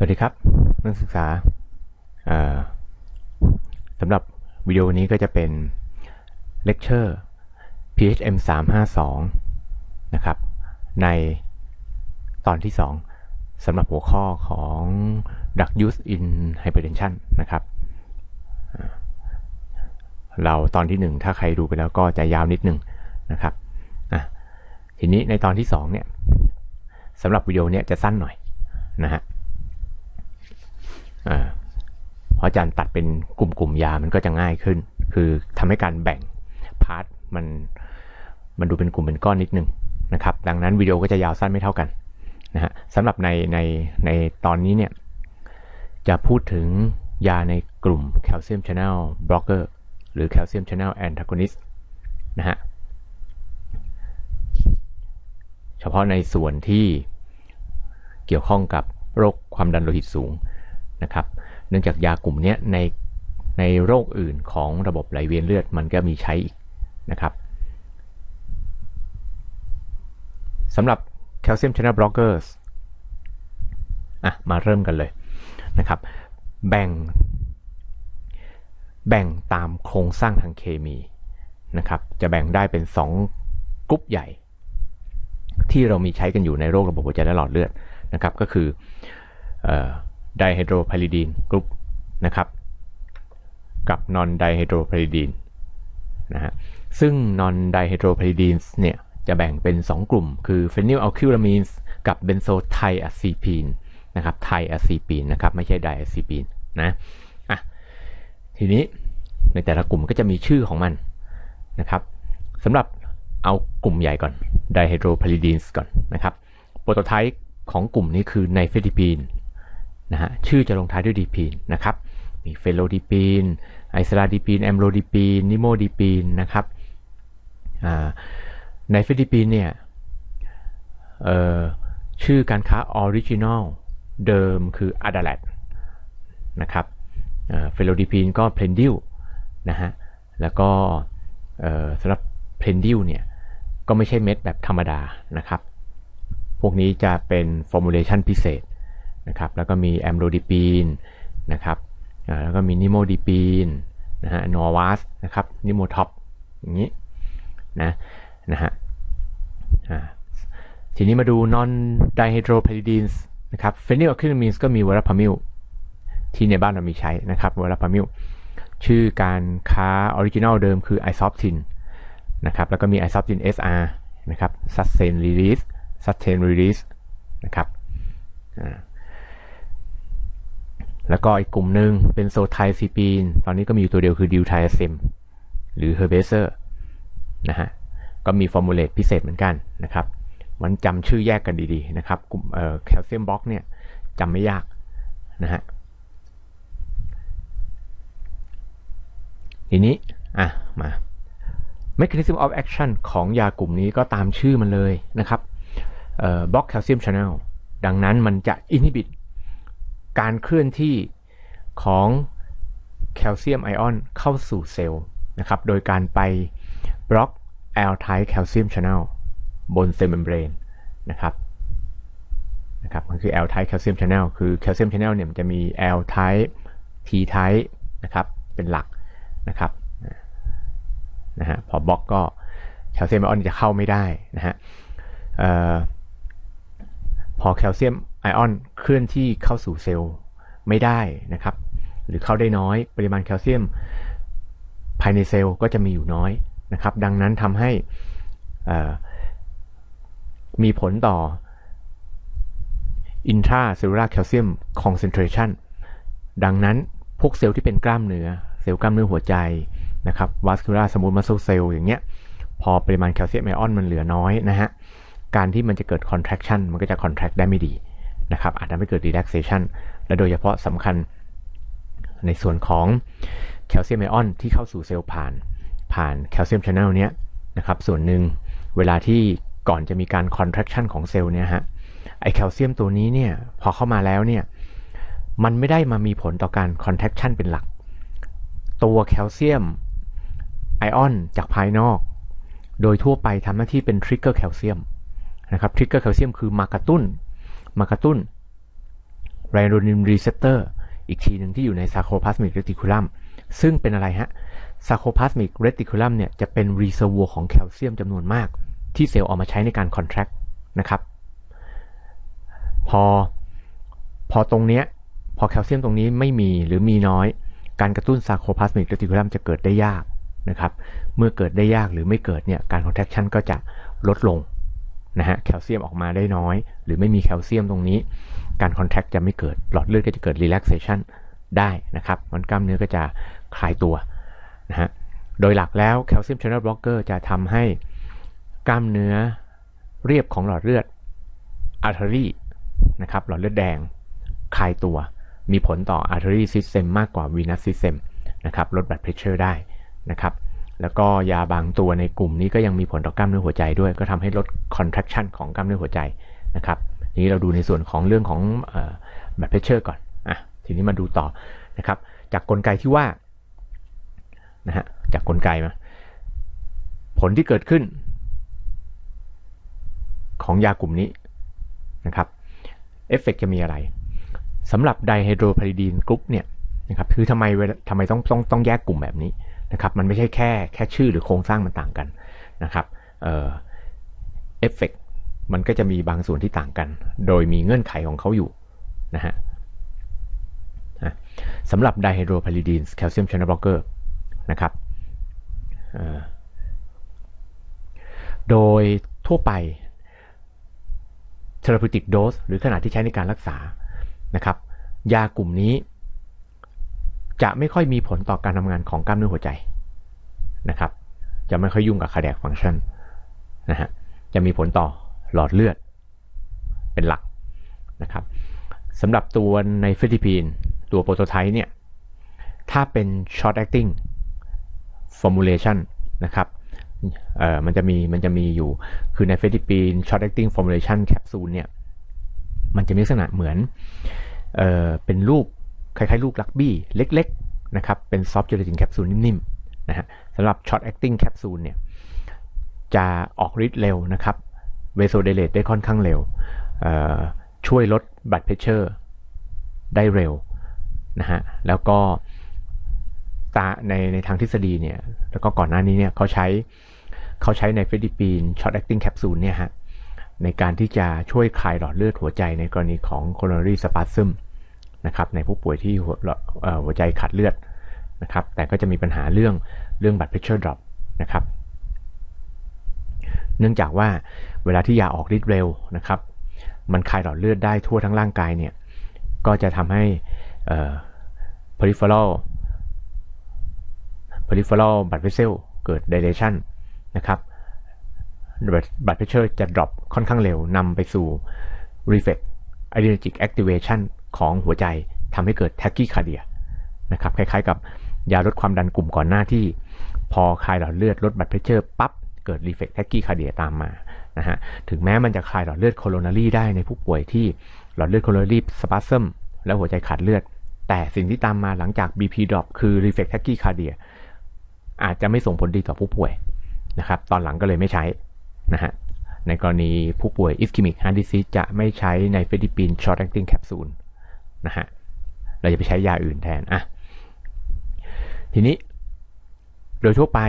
สวัสดีครับนักศึกษาสำหรับวิดีโอนี้ก็จะเป็นเลคเชอร์ PHM 352 นะครับ ในตอนที่ 2สำหรับหัวข้อของ drug use in hypertension นะครับ เราตอนที่ 1 ถ้าใครดูไปแล้วก็จะยาวนิดหนึ่งนะครับทีนี้ในตอนที่ 2 เนี่ยสำหรับวิดีโอเนี้ยจะสั้นหน่อยนะฮะ เพราะอาจารย์ตัดเป็นกลุ่มๆยามันก็จะง่ายขึ้น คือทำให้การแบ่งพาร์ทมันมันดูเป็นกลุ่มเป็นก้อนนิดนึงนะครับ ดังนั้นวิดีโอก็จะยาวสั้นไม่เท่ากันนะฮะสำหรับในในในตอนนี้เนี่ยจะพูดถึงยาในกลุ่มแคลเซียมช n นลบล็อกเกอร์หรือแคลเซียมช n นลแอนทากอนิสนะฮะ เฉพาะในส่วนที่เกี่ยวข้องกับโรคความดันโลหิตสูง นะครับ เนื่องจากยากลุ่มนี้ในในโรคอื่นของระบบไหลเวียนเลือดมันก็มีใช้อีกนะครับสำหรับแคลเซียมช n นลบล็อกเกอร์อะมาเริ่มกันเลยนะครับ แบ่ง แบ่งตามโครงสร้างทางเคมีนะครับ จะแบ่งได้เป็น 2 กลุ่มใหญ่ ที่เรามีใช้กันอยู่ในโรคระบบหัวใจและหลอดเลือดนะครับ ก็คือ ไดไฮโดรพาริดีนกรุ๊ปนะครับ กับนอนไดไฮโดรพาริดีนนะฮะซึ่งนอนไดไฮโดรพาริดีนเนี่ยจะแบ่งเป็น 2 กลุ่ม คือเฟนิลอัลคิลามีนกับเบนโซไทอะซีพีนนะครับไทอะซีปีนนะครับไม่ใช่ไดอะซีปีนนะอะทีนี้ในแต่ละกลุ่มก็จะมีชื่อของมันนะครับสำหรับเอากลุ่มใหญ่ก่อนไดไฮโดรพาริดีนก่อนนะครับโปรโตไทป์ของกลุ่มนี้คือไนเฟดิปีน นะฮะชื่อจะลงท้ายด้วยดีปีนนะครับมีเฟโลดีปีนไอซลาดีปีนแอมโลดีปีนนิโมดีปีนนะครับไนเฟดิปีนเนี่ยชื่อการค้าออริจินอลเดิมคืออะดาเลตนะครับเฟโลดีปีนก็เพลนดิลนะฮะแล้วก็สำหรับเพลนดิลเนี่ยก็ไม่ใช่เม็ดแบบธรรมดานะครับ พวกนี้จะเป็นฟอร์มูลเลชันพิเศษ นะครับแล้วก็มีแอมโลดิปีนนะครับแล้วก็มีนิโมดิปีนนะฮะนอวาสนะครับนิโมท็อปอย่างนี้นะนะฮะทีนี้มาดูนอนไดไฮโดรพาริดีนส์นะครับเฟนิลอะคริลามีนก็มีวอลพามิลที่ในบ้านเรามีใช้นะครับวอลพามิลชื่อการค้าออริจินัลเดิมคือไอซอฟตินนะครับแล้วก็มีไอซอฟติน SR นะครับ sustain release sustain release นะครับ แล้วก็อีกกลุ่มหนึ่งเป็นโซไทซีปีน ตอนนี้ก็มีอยู่ตัวเดียวคือดิวไทอซิมหรือเฮอร์เบเซอร์นะฮะ ก็มีฟอร์มูลเลตพิเศษเหมือนกันนะครับ มันจำชื่อแยกกันดีๆนะครับ กลุ่มแคลเซียมบล็อกเนี่ยจำไม่ยากนะฮะ ทีนี้ อะ มา mechanism of action ของยากลุ่มนี้ก็ตามชื่อมันเลยนะครับบล็อกแคลเซียมช n นลดังนั้นมันจะอินฮิบิต การเคลื่อนที่ของแคลเซียมไอออนเข้าสู่เซลล์นะครับโดยการไปบล็อก L type แคลเซียมช n นลบนเซลล์เมมเบรนนะครับนะครับมันคือ L type แคลเซียมช n นลคือแคลเซียมช n นลเนี่ยมันจะมี L type T type นะครับ เป็นหลักนะครับนะฮะพอบล็อกก็แคลเซียมไอออนจะเข้าไม่ได้นะฮะพอแคลเซียม ไอออนเคลื่อนที่เข้าสู่เซลล์ไม่ได้นะครับ หรือเข้าได้น้อยปริมาณแคลเซียม ภายในเซลล์ก็จะมีอยู่น้อยนะครับ ดังนั้นทำให้มีผลต่อ intracellular calcium concentration ดังนั้นพวกเซลล์ที่เป็นกล้ามเนื้อ เซลล์กล้ามเนื้อหัวใจนะครับ vascular smooth muscle cell อย่างเงี้ย พอปริมาณแคลเซียมไอออนมันเหลือน้อยนะฮะ การที่มันจะเกิด contraction มันก็จะ contract ได้ไม่ดี นะครับอาจจะไม่เกิด relaxation และโดยเฉพาะสำคัญในส่วนของแคลเซียมไอออนที่เข้าสู่เซลล์ผ่าน ผ่านแคลเซียมช n นลเนี้ยนะครับส่วนหนึ่งเวลาที่ก่อนจะมีการ contraction ของเซลล์เนี่ยฮะไอแคลเซียมตัวนี้เนี่ยพอเข้ามาแล้วเนี่ยมันไม่ได้มามีผลต่อการ contraction เป็นหลัก ตัวแคลเซียมไอออนจากภายนอก โดยทั่วไปทำหน้าที่เป็น trigger แคลเซียมนะครับทริกเกอร์แคลเซียมคือมากระตุ้น มากระตุ้นไรโดนินรีเซปเตอร์อีกทีหนึ่งที่อยู่ในซาโคพลาสมิกเรติคูลัมซึ่งเป็นอะไรฮะซาโคพลาสมิกเรติคูลัมเนี่ยจะเป็นรีเซอร์วของแคลเซียมจำนวนมาก ที่เซลล์เอามาใช้ในการคอนแทรคนะครับ พอพอตรงเนี้ยพอแคลเซียมตรงนี้ไม่มีหรือมีน้อย การกระตุ้นซาโคพลาสมิกเรติคูลัมจะเกิดได้ยากนะครับ เมื่อเกิดได้ยากหรือไม่เกิดเนี่ยการคอนแทคชันก็จะลดลง นะฮะแคลเซียมออกมาได้น้อย หรือไม่มีแคลเซียมตรงนี้ การคอนแทคจะไม่เกิดหลอดเลือดก็จะเกิดรีแลกเซชันได้นะครับมันกล้ามเนื้อก็จะคลายตัวนะฮะโดยหลักแล้วแคลเซียมชแนลบล็อกเกอร์จะทำให้กล้ามเนื้อเรียบของหลอดเลือดอาร์เทอรี่นะครับหลอดเลือดแดงคลายตัว มีผลต่อ artery system มมากกว่า venous system นะครับลด blood pressure ได้นะครับ แล้วก็ยาบางตัวในกลุ่มนี้ก็ยังมีผลต่อกล้ามเนื้อหัวใจด้วย ก็ทำให้ลด contraction ของกล้ามเนื้อหัวใจนะครับทีนี้เราดูในส่วนของเรื่องของ blood pressure ก่อนอะทีนี้มาดูต่อนะครับ จากกลไกที่ว่านะฮะจากกลไกมาผลที่เกิดขึ้น ของยากลุ่มนี้นะครับเอฟเฟกจะมีอะไรสำหรับไดไฮโดรพาริดีนกรุ๊ปเนี่ยนะครับคือทำไมทำไมต้องต้องต้องแยกกลุ่มแบบนี้ นะครับมันไม่ใช่แค่แค่ชื่อหรือโครงสร้างมันต่างกันนะครับเอฟเฟกมันก็จะมีบางส่วนที่ต่างกัน โดยมีเงื่อนไขของเขาอยู่นะฮะสำหรับไดไฮโดรพาริดีนแคลเซียมชานบล็อกเกอร์นะครับโดยทั่วไปเทอราพิติกโดสหรือขนาดที่ใช้ในการรักษานะครับ ยากลุ่มนี้ จะไม่ค่อยมีผลต่อการทำงานของกล้ามเนื้อหัวใจนะครับ จะไม่ค่อยยุ่งกับคาร์ด a กฟังชันนะฮะจะมีผลต่อหลอดเลือด เป็นหลักนะครับสำหรับตัวในฟิลิปปินส์ตัวโปรโตไทป์เนี่ย ถ้าเป็น short acting formulation นนะครับเอ่อมันจะมีมันจะมีอยู่คือในฟิลิปปิน short acting formulation แคปซูลเนี่ย มันจะมีลักษณะเหมือนเออเป็นลูก คล้ายๆลูกลักบี้เล็กๆนะครับเป็นซอฟต์เจลาตินแคปซูลนิ่มๆนะฮะสำหรับช็อตแอคติ้งแคปซูลเนี่ยจะออกฤทธิ์เร็วนะครับเวโซเดเลตได้ค่อนข้างเร็ว ช่วยลดบัตเพชเชอร์ได้เร็วนะฮะแล้วก็ตาในในทางทฤษฎีเนี่ยแล้วก็ก่อนหน้านี้เนี่ยเขาใช้เขาใช้ในฟิลิปปินส์ช็อตแอคติ้งแคปซูลเนี่ยฮะในการที่จะช่วยคลายหลอดเลือดหัวใจในกรณีของ coronary spasm นะครับในผู้ป่วยที่หัวหวใจขาดเลือดนะครับแต่ก็จะมีปัญหาเรื่องเรื่อง blood pressure drop นะครับเนื่องจากว่าเวลาที่ยาออกฤทธิ์เร็วนะครับมันคลายหลอดเลือดได้ทั่วทั้งร่างกายเนี่ยก็จะทำให้ peripheral peripheral blood vessel เกิด dilation นะครับบัตเพชเชอร์จะ drop ค่อนข้างเร็วนำไปสู่ reflex adrenergic activation ของหัวใจทำให้เกิด tachycardia นะครับคล้ายๆ กับยาลดความดันกลุ่มก่อนหน้าที่ พอคลายหลอดเลือดลดบัตเพชเชอร์ปั๊บเกิด reflex tachycardia ตามมานะฮะถึงแม้มันจะคลายหลอดเลือดโคโรนารีได้ในผู้ป่วยที่หลอดเลือดโคโรนารีสปาซึมแล้วหัวใจขาดเลือด แต่สิ่งที่ตามมาหลังจาก BP drop คือ reflex tachycardia อาจจะไม่ส่งผลดีต่อผู้ป่วยนะครับตอนหลังก็เลยไม่ใช้นะฮะในกรณีผู้ป่วย ischemic heart disease จะไม่ใช้ในฟิลิปปินส์ short acting capsule นะฮะเราจะไปใช้ยาอื่นแทนอะทีนี้โดยทั่วไป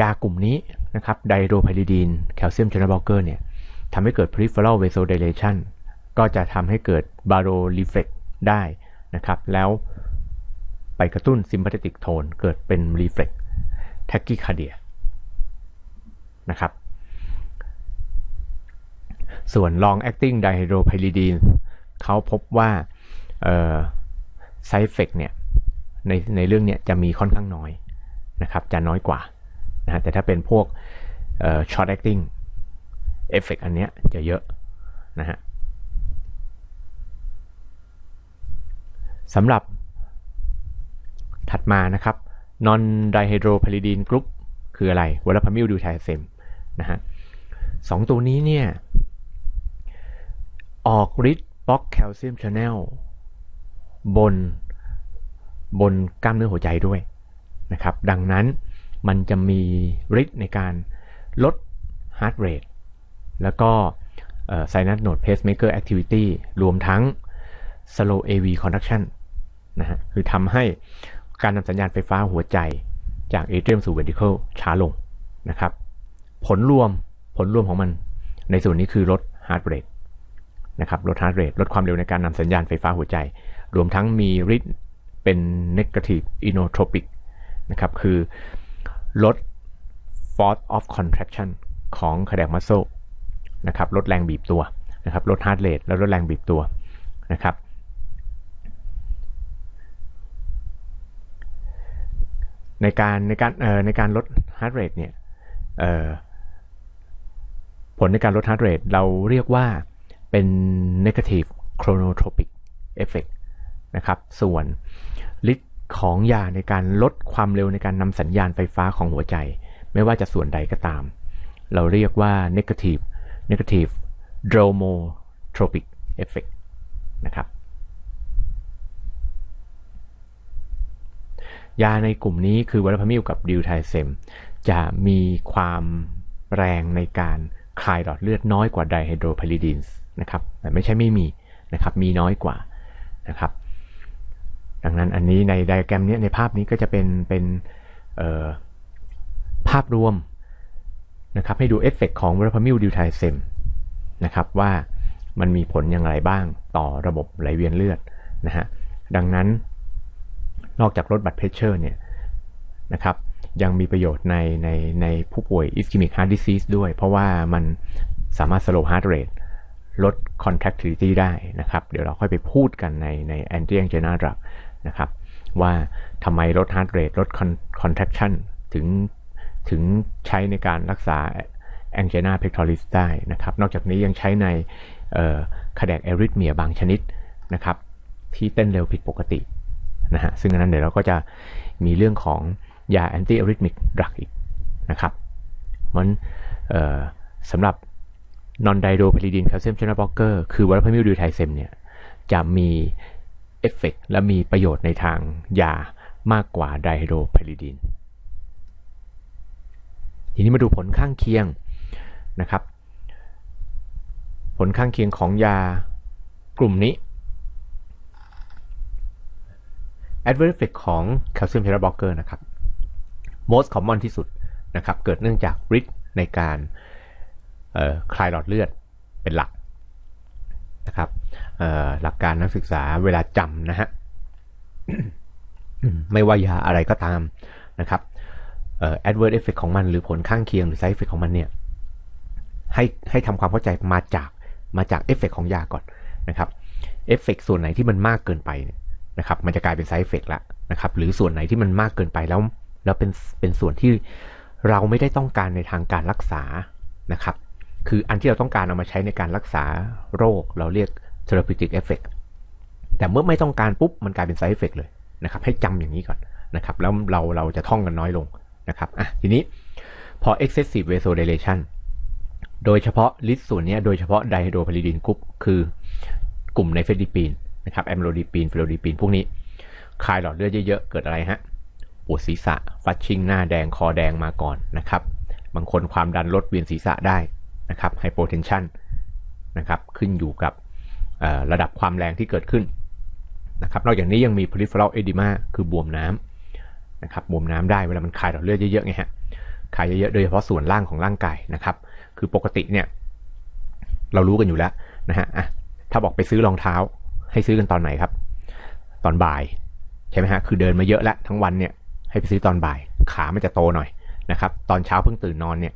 ยากลุ่มนี้นะครับไดโดไพริดีนแคลเซียมชนบล็อกเกอร์เนี่ยทำให้เกิด peripheral vasodilation ก็จะทำให้เกิด baro reflex ได้นะครับแล้วไปกระตุ้น sympathetic tone เกิดเป็น reflex tachycardia นะครับส่วน long acting dihydropyridine เขาพบว่า side effect เนี่ยในในเรื่องเนี้ยจะมีค่อนข้างน้อยนะครับจะน้อยกว่านะแต่ถ้าเป็นพวก short acting effect อันเนี้ยจะเยอะนะฮะสำหรับถัดมานะครับ non dihydropyridine group คืออะไรวอลพามิลดูไทเซมนะฮะสองตัวนี้เนี่ย ออกฤทธิ์บล็อกแคลเซียมชแนล บนบนกล้ามเนื้อหัวใจด้วยนะครับ ดังนั้นมันจะมีฤทธิ์ในการลดฮาร์ดเรทแล้วก็ไซนัสโนดเพสเมเกอร์แอคทิวิตี้รวมทั้ง slow AV conduction นะฮะคือทำให้การนำสัญญาณไฟฟ้าหัวใจจาก atrium สู่ ventricle ช้าลงนะครับ ผลรวมผลรวมของมันในส่วนนี้คือลด heart rate นะครับลด heart rate ลดความเร็วในการนำสัญญาณไฟฟ้าหัวใจ รวมทั้งมีฤทธิ์เป็น negative inotropic นะครับ คือลด force of contraction ของ cardiac muscle นะครับ ลดแรงบีบตัวนะครับ ลด heart rate แล้วลดแรงบีบตัวนะครับในการในการเอ่อในการลด heart rate เนี่ยเอ่อผลในการลด heart rate เราเรียกว่าเป็น negative chronotropic effect นะครับส่วนฤทธิ์ของยาในการลดความเร็วในการนำสัญญาณไฟฟ้าของหัวใจ ไม่ว่าจะส่วนใดก็ตาม เราเรียกว่า negative negative dromotropic effect นะครับยาในกลุ่มนี้คือวอลพามิลกับดิวไทเซมจะมีความแรงในการคลายหลอดเลือดน้อยกว่าไดไฮโดรพาริดีนส์นะครับแต่ไม่ใช่ไม่มีนะครับมีน้อยกว่านะครับ ดังนั้นอันนี้ในไดอะแกรมนี้ในภาพนี้ก็จะเป็นเป็นภาพรวมนะครับให้ดูเอฟเฟกของเวอลพามิลดิวไทเซมนะครับว่ามันมีผลอย่างไรบ้างต่อระบบไหลเวียนเลือดนะฮะดังนั้นนอกจากลดบัตรเพชเชอร์เนี่ยนะครับยังมีประโยชน์ในในในผู้ป่วย ischemic heart disease ด้วย เพราะว่ามันสามารถ slow heart rate ลด contractility ได้นะครับ เดี๋ยวเราค่อยไปพูดกันในใน anti angina drug นะครับ ว่าทำไมลด heart rate ลด contraction ถึงถึงใช้ในการรักษา angina pectoris ได้นะครับ นอกจากนี้ยังใช้ใน cardiac arrhythmia บางชนิดนะครับ ที่เต้นเร็วผิดปกตินะฮะซึ่งอันนั้นเดี๋ยวเราก็จะมีเรื่องของยาแอนตี้อริทมิกดรักอีกนะครับมันสำหรับนอนไดโดพาริดินแคลเซียมชนบล็อกเกอร์คือวัลพามิลดูไทเซมเนี่ยจะมี เอฟเฟกและมีประโยชน์ในทางยามากกว่าไดโดพาริดิน ทีนี้มาดูผลข้างเคียงนะครับ ผลข้างเคียงของยากลุ่มนี้ adverse effect ของ calcium channel blocker นะครับ most common ที่สุดนะครับ เกิดเนื่องจากฤทธิ์ในการคลายหลอดเลือดเป็นหลักนะครับ หลักการนักศึกษาเวลาจำนะฮะไม่ว่ายาอะไรก็ตามนะครับ adverse effect ของมันหรือผลข้างเคียงหรือ side effect ของมันเนี่ยให้ให้ทำความเข้าใจมาจากมาจากเอฟเฟกของยาก่อนนะครับเอฟเฟกส่วนไหนที่มันมากเกินไปนะครับมันจะกลายเป็นไซเฟกละนะครับหรือส่วนไหนที่มันมากเกินไปแล้ว แล้วเป็นเป็นส่วนที่เราไม่ได้ต้องการในทางการรักษานะครับ คืออันที่เราต้องการเอามาใช้ในการรักษาโรคเราเรียก therapeutic effect แต่เมื่อไม่ต้องการปุ๊บมันกลายเป็น side effect เลยนะครับ ให้จำอย่างนี้ก่อนนะครับ แล้วเราเราจะท่องกันน้อยลงนะครับอะทีนี้พอ excessive vasodilation โดยเฉพาะลิสส่วนนี้โดยเฉพาะไดไฮโดรพาริดินกรุ๊ปคือกลุ่มในเฟดิปีนนะครับแอมโลดีปีนฟิโลดีปีนพวกนี้คลายหลอดเลือดเยอะๆ เกิดอะไรฮะปวดศีรษะฟัดชิงหน้าแดงคอแดงมาก่อนนะครับ บางคนความดันลดเวียนศีรษะได้นะครับไฮโปเทนชันนะครับขึ้นอยู่กับ ระดับความแรงที่เกิดขึ้นนะครับนอกจากนี้ยังมี peripheral edema คือบวมน้ำนะครับบวมน้ำได้เวลามันคายหลอดเลือดเยอะๆไงฮะคายเยอะๆโดยเฉพาะส่วนล่างของร่างกายนะครับคือปกติเนี่ยเรารู้กันอยู่แล้วนะฮะถ้าบอกไปซื้อรองเท้าให้ซื้อกันตอนไหนครับ ตอนบ่ายใช่ไหมฮะคือเดินมาเยอะแล้วทั้งวันเนี่ยให้ไปซื้อตอนบ่าย ขามันจะโตหน่อยนะครับตอนเช้าเพิ่งตื่นนอนเนี่ย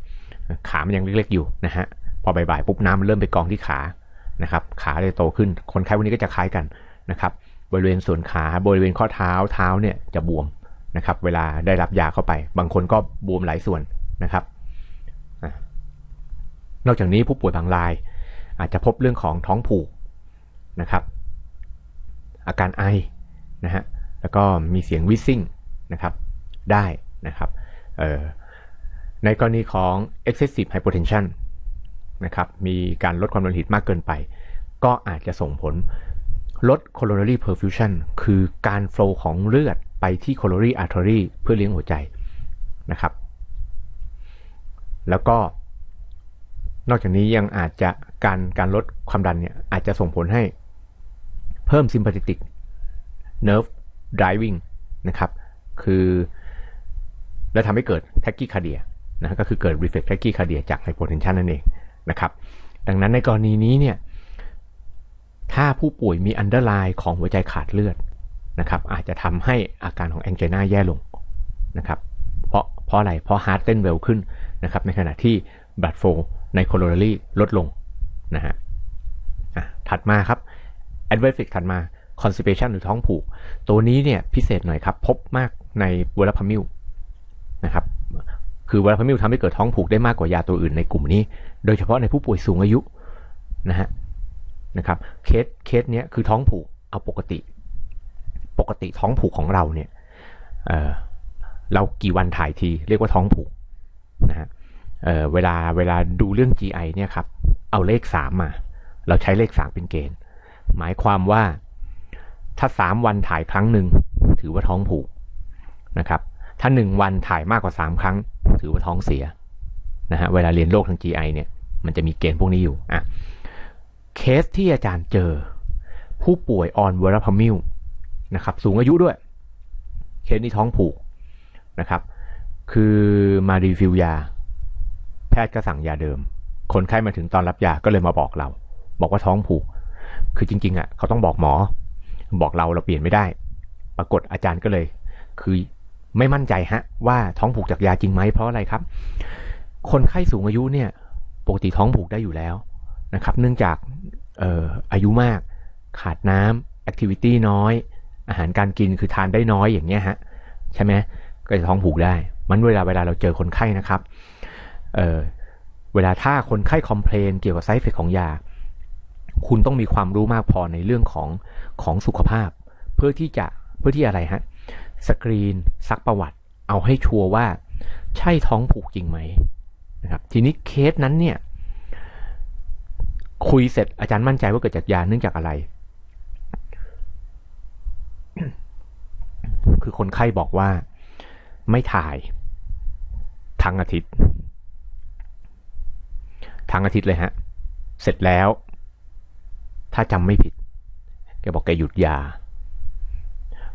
ขามันยังเล็กๆอยู่นะฮะพอบ่ายๆปุ๊บน้ำมันเริ่มไปกองที่ขา นะครับขาจะโตขึ้น คนไข้วันนี้ก็จะคล้ายกันนะครับบริเวณส่วนขาบริเวณข้อเท้าเท้าเนี่ยจะบวมนะครับเวลาได้รับยาเข้าไป บางคนก็บวมหลายส่วนนะครับนอกจากนี้ผู้ป่วยบางราย อาจจะพบเรื่องของท้องผูกนะครับอาการไอนะฮะแล้วก็มีเสียงวิซิ่งนะครับได้นะครับในกรณีของ excessive hypotension นะครับมีการลดความดันโลหิตมากเกินไป ก็อาจจะส่งผลลด coronary perfusion คือการโฟล์ของเลือดไปที่ coronary artery เพื่อเลี้ยงหัวใจนะครับ แล้วก็นอกจากนี้ยังอาจจะการการลดความดันเนี่ยอาจจะส่งผลให้เพิ่ม sympathetic nerve driving นะครับคือแล้วทำให้เกิด tachycardia นะก็คือเกิด reflex tachycardia จาก hypotension นั่นเอง นะครับ ดังนั้นในกรณีนี้เนี่ยถ้าผู้ป่วยมี underline ของหัวใจขาดเลือดนะครับอาจจะทำให้อาการของ angina แย่ลงนะครับเพราะเพราะอะไรเพราะ heart เต้นเร็วขึ้นนะครับในขณะที่ blood flow ใน coronary ลดลงนะฮะถัดมาครับ adverse effect ถัดมา constipation หรือท้องผูก ตัวนี้เนี่ยพิเศษหน่อยครับ พบมากในเวลาพามิลนะครับ คือเวลาพามิลทำให้เกิดท้องผูกได้มากกว่ายาตัวอื่นในกลุ่มนี้ โดยเฉพาะในผู้ป่วยสูงอายุนะฮะนะครับเคสเคสเนี้ยคือท้องผูกเอาปกติ ปกติท้องผูกของเราเนี่ยเเรากี่วันถ่ายที เรียกว่าท้องผูกนะฮะเเวลาเวลาดูเรื่อง GI เนี่ยครับเอาเลขสามมา เราใช้เลขสามเป็นเกณฑ์ หมายความว่าถ้าสามวันถ่ายครั้งหนึ่งถือว่าท้องผูกนะครับถ้าหนึ่งวันถ่ายมากกว่าสามครั้ง ถือว่าท้องเสียนะฮะเวลาเรียนโรคทาง GI เนี่ยมันจะมีเกณฑ์พวกนี้อยู่อะเคสที่อาจารย์เจอ ผู้ป่วยออนเวอร์พามิลนะครับสูงอายุด้วย เคสนี้ท้องผูกนะครับ คือมารีฟิลยา แพทย์ก็สั่งยาเดิม คนไข้มาถึงตอนรับยาก็เลยมาบอกเรา บอกว่าท้องผูก คือจริง ๆอะเขาต้องบอกหมอ บอกเราเราเปลี่ยนไม่ได้ ปรากฏอาจารย์ก็เลย คือ ไม่มั่นใจฮะว่าท้องผูกจากยาจริงไหมเพราะอะไรครับ คนไข้สูงอายุเนี่ยปกติท้องผูกได้อยู่แล้วนะครับ เนื่องจากอออายุมากขาดน้ำแอคทิวิตี้น้อย อาหารการกินคือทานได้น้อยอย่างเงี้ยฮะใช่ไหมก็จะท้องผูกได้ มันเวลาเวลาเราเจอคนไข้นะครับเเวลาถ้าคนไข้คอมเพลนเกี่ยวกับไซเฟกของยา คุณต้องมีความรู้มากพอในเรื่องของของสุขภาพ เพื่อที่จะเพื่อที่อะไรฮะ สกรีนซักประวัติ เอาให้ชัวร์ว่าใช่ท้องผูกจริงไหมนะครับทีนี้เคสนั้นเนี่ยคุยเสร็จอาจารย์มั่นใจว่าเกิดจากยาเนื่องจากอะไร คือคนไข้บอกว่าไม่ถ่ายทั้งอาทิตย์ทั้งอาทิตย์เลยฮะ เสร็จแล้ว ถ้าจำไม่ผิด แกบอกแกหยุดยา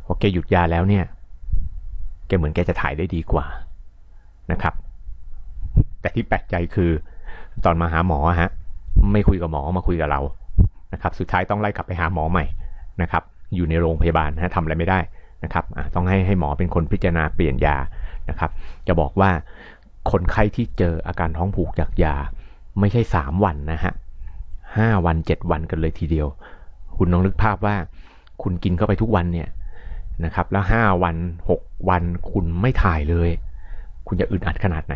พอแกหยุดยาแล้วเนี่ย แกเหมือนแกจะถ่ายได้ดีกว่านะครับ แต่ที่แปลกใจคือ ตอนมาหาหมอฮะไม่คุยกับหมอมาคุยกับเรานะครับ สุดท้ายต้องไล่กลับไปหาหมอใหม่นะครับ อยู่ในโรงพยาบาลนะทำอะไรไม่ได้นะครับต้องให้ให้หมอเป็นคนพิจารณาเปลี่ยนยานะครับ จะบอกว่าคนไข้ที่เจออาการท้องผูกจากยา ไม่ใช่สามวันนะฮะห้าวันเจ็ดวันกันเลยทีเดียว คุณลองนึกภาพว่า คุณกินเข้าไปทุกวันเนี่ย นะครับ แล้วห้าวันหกวันคุณไม่ถ่ายเลย คุณจะอึดอัดขนาดไหน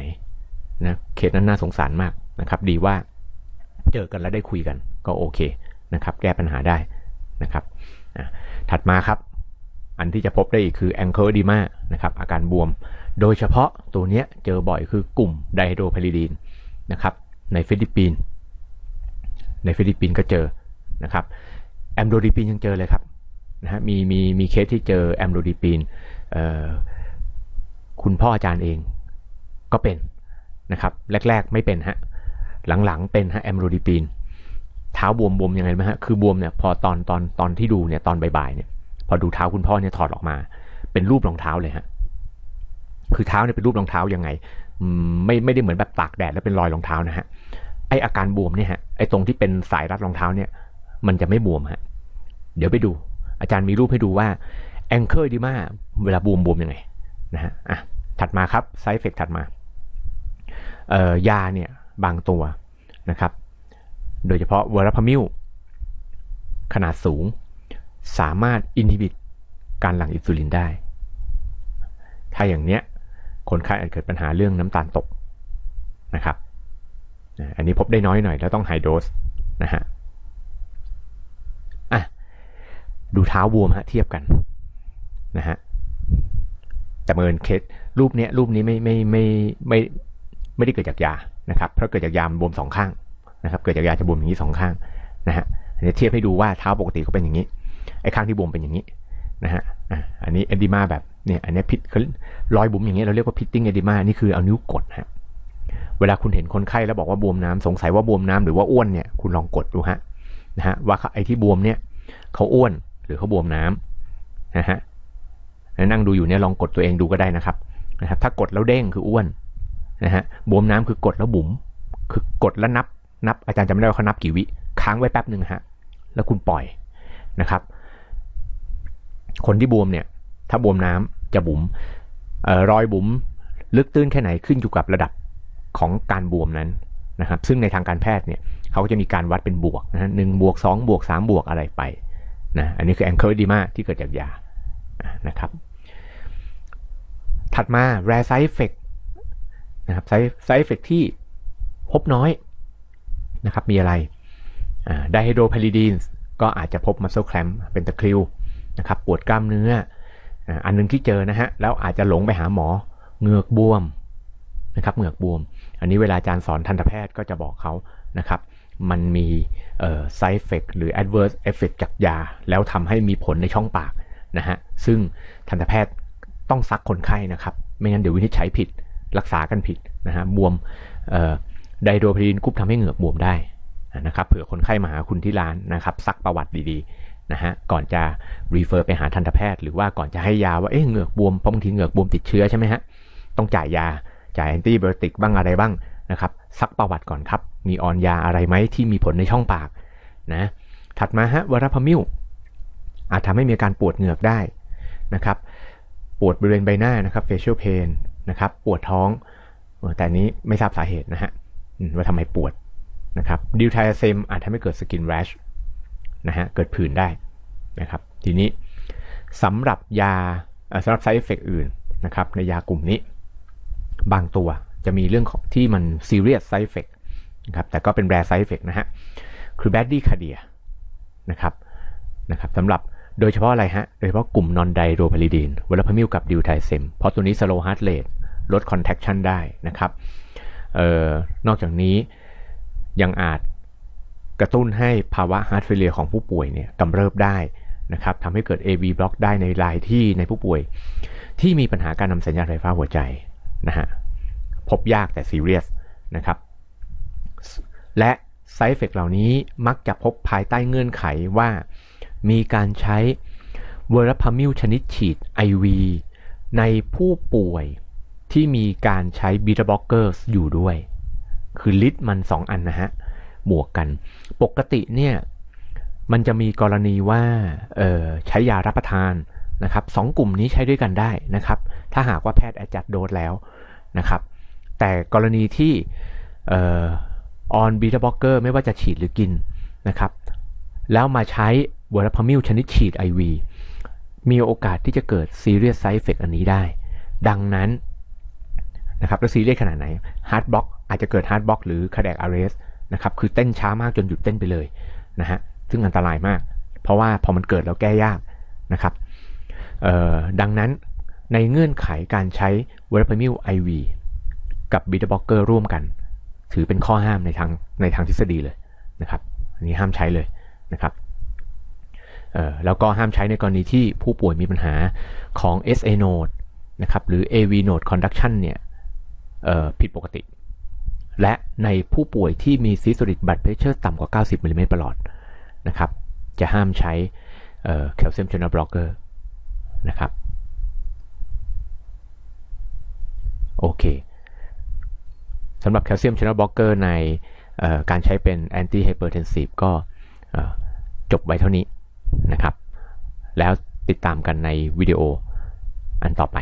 นะเคสนั้นน่าสงสารมากนะครับ ดีว่าเจอกันแล้วได้คุยกัน ก็โอเคนะครับ แก้ปัญหาได้นะครับถัดมาครับ อันที่จะพบได้อีกคือ ankle edema นะครับ อาการบวม โดยเฉพาะตัวเนี้ยเจอบ่อยคือกลุ่มไดโดพาริดีนนะครับ ในฟิลิปปินส์ในฟิลิปปินส์ก็เจอนะครับแอมโดดีปีนยังเจอเลยครับ นะฮะมีมีมีเคสที่เจอแอมโดดีปีนคุณพ่ออาจารย์เองก็เป็นนะครับ แรก ๆ ไม่เป็นฮะหลังๆเป็นฮะแอมโดดีปีนเท้าบวมบวมยังไงไหมฮะคือบวมเนี่ยพอตอนตอนตอนที่ดูเนี่ยตอนบ่ายๆเนี่ยพอดูเท้าคุณพ่อเนี่ยถอดออกมา เป็นรูปรองเท้าเลยฮะคือเท้าเนี่ยเป็นรูปรองเท้ายังไงไม่ไม่ได้เหมือนแบบตากแดดแล้วเป็นรอยรองเท้านะฮะไออาการบวมเนี่ยฮะไอตรงที่เป็นสายรัดรองเท้าเนี่ย มันจะไม่บวมฮะเดี๋ยวไปดู อาจารย์มีรูปให้ดูว่าแองเกิลดีมาเวลาบวมบวมยังไงนะฮะอะถัดมาครับไซเฟกถัดมาเอ่อยาเนี่ยบางตัวนะครับ โดยเฉพาะเวอร์พามิลขนาดสูง สามารถอินฮิบิตการหลั่งอินซูลินได้ ถ้าอย่างเนี้ยคนไข้อาจเกิดปัญหาเรื่องน้ำตาลตกนะครับ อันนี้พบได้น้อยหน่อยแล้วต้องไฮโดสนะฮะ ดูเท้าบวมฮะเทียบกันนะฮะแต่เมินเคสรูปนี้รูปนี้ไม่ไม่ไม่ไม่ไม่ได้เกิดจากยานะครับเพราะเกิดจากยามบวมสองข้างนะครับเกิดจากยาจะบวมอย่างนี้สองข้างนะฮะอันนี้เทียบให้ดูว่าเท้าปกติเขาเป็นอย่างนี้ไอ้ข้างที่บวมเป็นอย่างนี้นะฮะอันนี้เอดิมาแบบเนี่ยอันนี้พิษรอยบุ๋มอย่างนี้เราเรียกว่าพิตติ้งเอดิมานี่คือเอานิ้วกดฮะเวลาคุณเห็นคนไข้แล้วบอกว่าบวมน้ำสงสัยว่าบวมน้ำหรือว่าอ้วนเนี่ยคุณลองกดดูฮะนะฮะว่าไอ้ที่บวมเนี่ยเขาอ้วน รือเขาบวมน้ำนะฮะนั่งดูอยู่เนี่ยลองกดตัวเองดูก็ได้นะครับนะครับ ถ้ากดแล้วเด้งคืออ้วนนะฮะบวมน้ำคือกดแล้วบุ๋มคือกดแล้วนับนับ อาจารย์จำไม่ได้ว่าเขานับกี่วิค้างไว้แป๊บหนึ่งฮะแล้วคุณปล่อยนะครับ คนที่บวมเนี่ย ถ้าบวมน้ำจะบุ๋มรอยบุ๋มลึกตื้นแค่ไหนขึ้นอยู่กับระดับของการบวมนั้นนะครับ ซึ่งในทางการแพทย์เนี่ยเขาก็จะมีการวัดเป็นบวกนะฮะหนึ่งบวกสองบวกสามบวกอะไรไป นะอันนี้คือแองเกิลดีมาที่เกิดจากยานะครับ ถัดมา rare side effect นะครับ side effect ที่พบน้อยนะครับมีอะไรไดไฮโดรพาริดีนก็อาจจะพบมัสเซลแคลมเป็นตะคริวนะครับปวดกล้ามเนื้ออันนึงที่เจอนะฮะแล้วอาจจะหลงไปหาหมอเหงือกบวมนะครับเหงือกบวม อันนี้เวลาอาจารย์สอนทันตแพทย์ก็จะบอกเขานะครับ มันมีเอ่อ side effect หรือ adverse effect จากยา แล้วทำให้มีผลในช่องปากนะฮะ ซึ่งทันตแพทย์ต้องซักคนไข้นะครับ ไม่งั้นเดี๋ยววินิจฉัยผิด รักษากันผิดนะฮะ บวมไดโดพารินกุ๊บทำให้เหงือกบวมได้นะครับ เผื่อคนไข้มาหาคุณที่ร้านนะครับ ซักประวัติดีๆนะฮะ ก่อนจะรีเฟอร์ไปหาทันตแพทย์ หรือว่าก่อนจะให้ยาว่าเอ๊ะเหงือกบวมเพราะบางทีเหงือกบวมติดเชื้อใช่ไหมฮะ ต้องจ่ายยา จ่ายแอนตี้ไบโอติกบ้างอะไรบ้างนะครับ ซักประวัติก่อนครับ มีออนยาอะไรไหมที่มีผลในช่องปากนะถัดมาฮะวรพมิวอาจทำให้มีอาการปวดเหงือกได้นะครับ ปวดบริเวณใบหน้านะครับ facial pain นะครับ ปวดท้อง แต่นี้ไม่ทราบสาเหตุนะฮะว่าทำไมปวดนะครับดิวไทอาเซมอาจทำให้เกิดสกินแรชนะฮะเกิดผื่นได้นะครับ ทีนี้สำหรับยาสำหรับ side effect อื่นนะครับในยากลุ่มนี้ บางตัว จะมีเรื่องของที่มัน serious side effect นะครับแต่ก็เป็น rare side effect นะฮะคือ bad c a r d i a นะครับนะครับสำหรับโดยเฉพาะอะไรฮะ โดยเฉพาะกลุ่มนอนไดโรพาริดีนเวลาพมิวกับดิวไทเซมเพราะตัวนี้ slow heart rate ลด contraction ได้นะครับออนอกจากนี้ยังอาจกระตุ้นให้ภาวะ heart failure ของผู้ป่วยเนี่ยกำเริบได้นะครับทำให้เกิด AV block ได้ในรายที่ในผู้ป่วย ที่มีปัญหาการนำสัญญาณไฟฟ้าหัวใจนะฮะ พบยากแต่ serious นะครับ และ side effect เหล่านี้มักจะพบภายใต้เงื่อนไขว่า มีการใช้เวอร์พามิลชนิดฉีด IV ในผู้ป่วยที่มีการใช้บีตาบล็อกเกอร์อยู่ด้วย คือลิตมัน 2 อันนะฮะ บวกกัน ปกติเนี่ย มันจะมีกรณีว่าใช้ยารับประทานนะครับสองกลุ่มนี้ใช้ด้วยกันได้นะครับ ถ้าหากว่าแพทย์แอดจัดโดสแล้วนะครับ แต่กรณีที่ออนบีตาบล็อกเกอร์ไม่ว่าจะฉีดหรือกินนะครับ แล้วมาใช้วอร์พามิลชนิดฉีด IV มีโอกาสที่จะเกิด serious side effect อันนี้ได้ ดังนั้นนะครับแล้วซีเรียสขนาดไหน hard block อาจจะเกิด hard block หรือ cardiac arrest นะครับคือเต้นช้ามากจนหยุดเต้นไปเลยนะฮะซึ่งอันตรายมาก เพราะว่าพอมันเกิดแล้วแก้ยากนะครับดังนั้นในเงื่อนไขการใช้ v e r a p a m i l IV กับ beta blocker ร่วมกัน ถือเป็นข้อห้ามในทางในทางทฤษฎีเลยนะครับอันนี้ห้ามใช้เลยนะครับแล้วก็ห้ามใช้ในกรณีที่ผู้ป่วยมีปัญหาของ SA node นะครับหรือ AV node conduction เนี่ยผิดปกติ และในผู้ป่วยที่มี systolic blood pressure ต่ำกว่า 90มิลลิเมตรประหลอดนะครับจะห้ามใช้แคลเซียมช channel blocker นะครับโอเค สำหรับแคลเซียมช channel blocker ในการใช้เป็นแอนตี้ไฮเปอร์เทนซีฟก็จบไว้เท่านี้นะครับ แล้วติดตามกันในวิดีโออันต่อไป